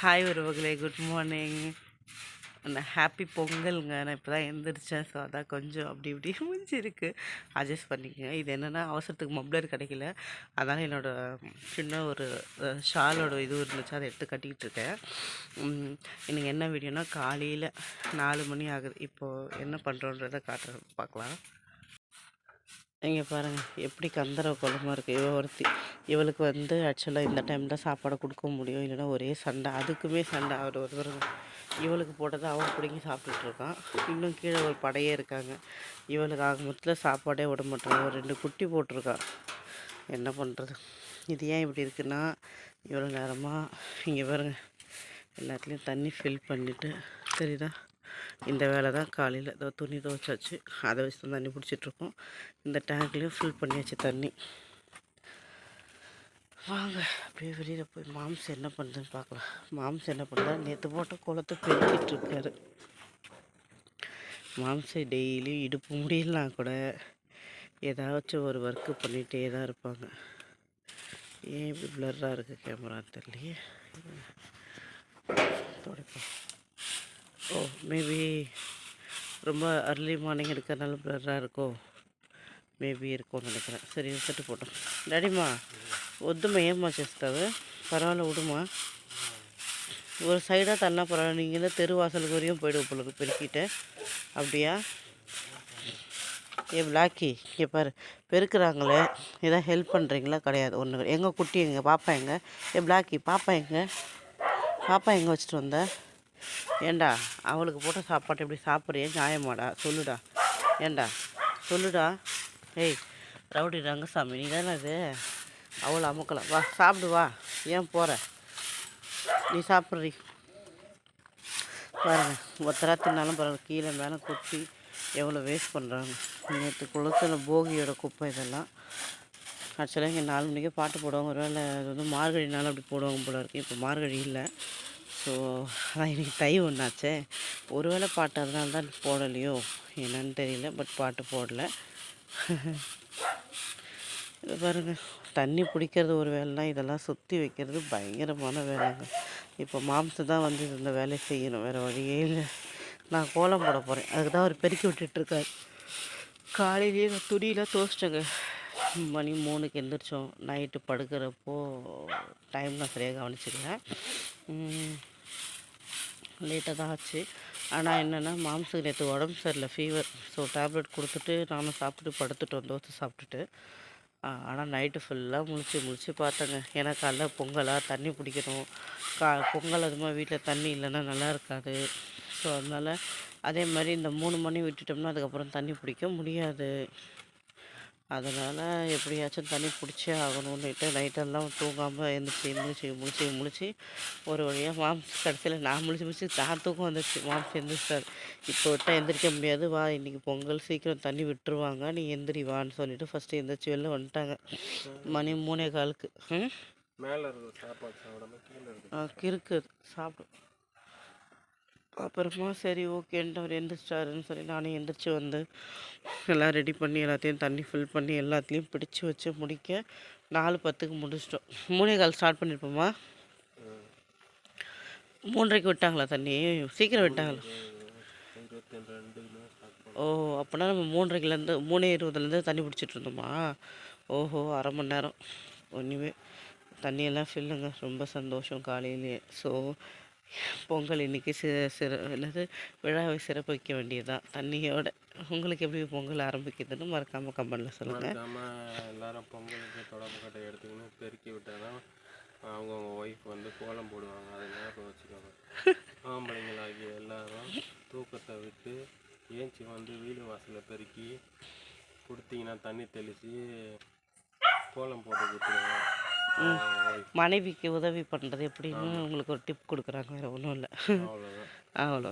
Hi உறவுகளே. Good morning happy பொங்கலுங்க. நான் இப்போ தான் எழுந்திரிச்சேன் ஸோ அதான் கொஞ்சம் அப்படி இப்படி முடிஞ்சிருக்கு. அட்ஜஸ்ட் பண்ணிக்கங்க. இது என்னென்னா அவசரத்துக்கு மப்ளர் கிடைக்கல. அதனால் என்னோடய சின்ன ஒரு ஷாலோட இது இருந்துச்சு. அதை எடுத்து கட்டிக்கிட்டு இருக்கேன். இன்றைக்கி என்ன வீடியோனா காலையில் நாலு மணி ஆகுது. இப்போது என்ன பண்ணுறோன்றதை காட்டுற பார்க்கலாம். இங்கே பாருங்கள் எப்படி கந்தரவ குழம்பு இருக்குது இவ ஒருத்தி இவளுக்கு வந்து ஆக்சுவலாக இந்த டைம் தான் சாப்பாடை கொடுக்க முடியும் இல்லைன்னா ஒரே சண்டை. அதுக்குமே சண்டை. அவர் ஒருவர் இவளுக்கு போட்டதை அவன் பிடிங்கி சாப்பிட்டுட்ருக்கான் இன்னும் கீழே ஒரு படையே இருக்காங்க. இவளுக்கு ஆக மொத்தத்தில் சாப்பாடே விட மாட்டாங்க. ஒரு ரெண்டு குட்டி போட்டிருக்கான் என்ன பண்ணுறது இது ஏன் இப்படி இருக்குன்னா இவ்வளோ நேரமாக இங்கே பாருங்கள் எல்லாத்துலேயும் தண்ணி ஃபில் பண்ணிவிட்டு சரிதான் இந்த வேலை தான் காலையில் இதோ துணி துவைச்சாச்சு அதை வச்சு தான் தண்ணி பிடிச்சிட்ருக்கோம். இந்த டேங்க்லேயும் ஃபில் பண்ணியாச்சு தண்ணி. வாங்க அப்படியே வெளியில் போய் மாம்ஸ் என்ன பண்ணுதுன்னு பார்க்கலாம். மாம்ஸ் என்ன பண்ணுறா நேற்று போட்ட குளத்தை பெருக்கிட்டு இருக்காரு. மாம்சை டெய்லியும் இடுப்பு முடியலாம் கூட ஏதாச்சும் ஒரு ஒர்க்கு பண்ணிகிட்டே தான் இருப்பாங்க. ஏன் இப்படி பிளர்ராக இருக்குது கேமரான்னு தெரியலையே. துடைப்போம் ஓ மேபி ரொம்ப அர்லி மார்னிங் எடுக்கிறதுனால ப்ளராக இருக்கோ மேபி இருக்கும்னு நினைக்கிறேன். சரி எடுத்துட்டு போட்டோம். டாடிம்மா ஒத்துமா ஏம்மா செஸ்டாவு பரவாயில்ல விடுமா ஒரு சைடாக தள்ளா பரவாயில்ல நீங்கள் தெரு வாசலுக்கு வரையும் போய்டும் போல பெருக்கிட்டு. அப்படியா? ஏ பிளாக்கி இங்கே பாரு. பெருக்கிறாங்களே. எதாவது ஹெல்ப் பண்ணுறீங்களா கிடையாது ஒன்று எங்கள் குட்டி எங்கள் பாப்பா எங்கே? ஏ பிளாக்கி பாப்பா எங்கே? பாப்பா எங்கே வச்சுட்டு வந்தேன் ஏண்டா அவளுக்கு போட்ட சாப்பாட்டை எப்படி சாப்பிட்றியே? நியாயமாடா சொல்லுடா. ஏண்டா சொல்லுடா. ஏய் ரவுடி ரங்கசாமி நீ தானே அது அவளை அமுக்கலாம். வா சாப்பிடு வா. ஏன் போகிற நீ சாப்பிட்றி. பாருங்க ஒத்தரா தின்னாலும் பரவாயில்ல. கீழே மேலே குத்தி எவ்வளோ வேஸ்ட் பண்ணுறாங்க நேற்று குளத்தில் போகியோட குப்பை இதெல்லாம். ஆக்சுவலாக இங்கே நாலு மணிக்கே பாட்டு போடுவாங்க. ஒரு வேளை அது வந்து மார்கழி நாள் அப்படி போடுவாங்க போல இருக்குது இப்போ மார்கழி இல்லை. ஸோ அதான் எனக்கு தை ஒன்றாச்சே ஒரு வேளை பாட்டு அதனால தான் போடலையோ என்னன்னு தெரியல பட் பாட்டு போடலை. இது பாருங்கள் தண்ணி பிடிக்கிறது ஒரு வேலைனா இதெல்லாம் சுற்றி வைக்கிறது பயங்கரமான வேலைங்க. இப்போ மாம்சு தான் வந்து இந்த வேலையை செய்யணும் வேறு வழியே இல்லை. நான் கோலம் போட போகிறேன் அதுக்கு தான் அவர் பெருக்கி விட்டுட்டுருக்காரு காலையிலேயே துணியில் தோச்சிட்டேங்க மணி மூணுக்கு எந்திரிச்சோம். நைட்டு படுக்கிறப்போ டைம் நான் சரியாக கவனிச்சிக்கல. லேட்டாக தான் ஆச்சு. ஆனால் என்னென்னா மாம்சுக்கு நேற்று உடம்பு சரியில்லை ஃபீவர் ஸோ டேப்லெட் கொடுத்துட்டு நானும் சாப்பிட்டுட்டு படுத்துட்டோம் தோசை சாப்பிட்டுட்டு. ஆனால் நைட்டு ஃபுல்லாக முழிச்சு முழிச்சு பார்த்தேங்க. ஏன்னா காலைல பொங்கலாக தண்ணி பிடிக்கணும் கா பொங்கல் அது மாதிரி வீட்டில் தண்ணி இல்லைன்னா நல்லா இருக்காது. ஸோ அதனால் அதே மாதிரி இந்த மூணு மணி விட்டுட்டோம்னா அதுக்கப்புறம் தண்ணி பிடிக்க முடியாது. அதனால் எப்படியாச்சும் தண்ணி பிடிச்சே ஆகணும்னுட்டு நைட்டெல்லாம் தூங்காமல் எழுந்திரிச்சி முழிச்சு முழிச்சு முழிச்சு ஒரு வழியாக மாம்ஸ் கடைசியில் நான் முழிச்சு முழிச்சு நான் தூக்கம் வந்துச்சு மாம்ஸ் எந்திரிச்சார். இப்போ விட்டால் எந்திரிக்க முடியாது. வா இன்றைக்கி பொங்கல் சீக்கிரம் தண்ணி விட்டுருவாங்க. நீ எந்திரி வான்னு சொல்லிட்டு ஃபஸ்ட்டு எந்திரிச்சு வெளில வந்துட்டாங்க. மணி மூணே காலுக்கு. மேலே இருக்குது சாப்பாடு சாப்பிடாம கீழே இருக்குது சாப்பிடும் அப்புறமா சரி ஓகேன்ட்டு அவர் எந்திரிச்சிட்டாருன்னு சொல்லி நானே எந்திரிச்சு வந்து எல்லாம் ரெடி பண்ணி எல்லாத்தையும் தண்ணி ஃபில் பண்ணி எல்லாத்தையும் பிடிச்சி வச்சு முடிக்க நாலு பத்துக்கு முடிச்சிட்டோம். மூணே கால் ஸ்டார்ட் பண்ணியிருப்போமா மூன்றரைக்கு விட்டாங்களா தண்ணி? சீக்கிரம் விட்டாங்களா? ஓ அப்போனா நம்ம மூன்றரைக்குலேருந்து மூணே இருபதுலேருந்து தண்ணி பிடிச்சிட்டு இருந்தோமா? ஓஹோ அரை மணி நேரம். ஒன்றுமே தண்ணியெல்லாம் ஃபில்லுங்க ரொம்ப சந்தோஷம் காலையிலேயே. ஸோ பொங்கல் இன்றைக்கி சி சிறு அல்லது விழாவை சிறப்பிக்க வேண்டியது? தான் தண்ணியோட உங்களுக்கு எப்படி பொங்கல் ஆரம்பிக்குதுன்னு மறக்காமல் கம்பெனியில் சொல்லுங்கள் மறக்காமல் எல்லாரும் பொங்கலுக்கு தொடர்பு கட்டை எடுத்துக்கின்னு பெருக்கி விட்டால் தான் அவங்கவுங்க ஒய்ஃப் வந்து கோலம் போடுவாங்க. அதை ஞாபகம் வச்சுக்கோங்க. ஆம்பளைங்களாகிய எல்லாரும் தூக்கத்தை விட்டு ஏஞ்சி வந்து வீடு வாசலை பெருக்கி கொடுத்தீங்கன்னா தண்ணி தெளித்து கோலம் போட்டு கொடுத்துருவாங்க மனைவிக்கு உதவி பண்ணுறது எப்படின்னு உங்களுக்கு ஒரு டிப் கொடுக்குறாங்க வேறு ஒன்றும் இல்லை. அவ்வளோ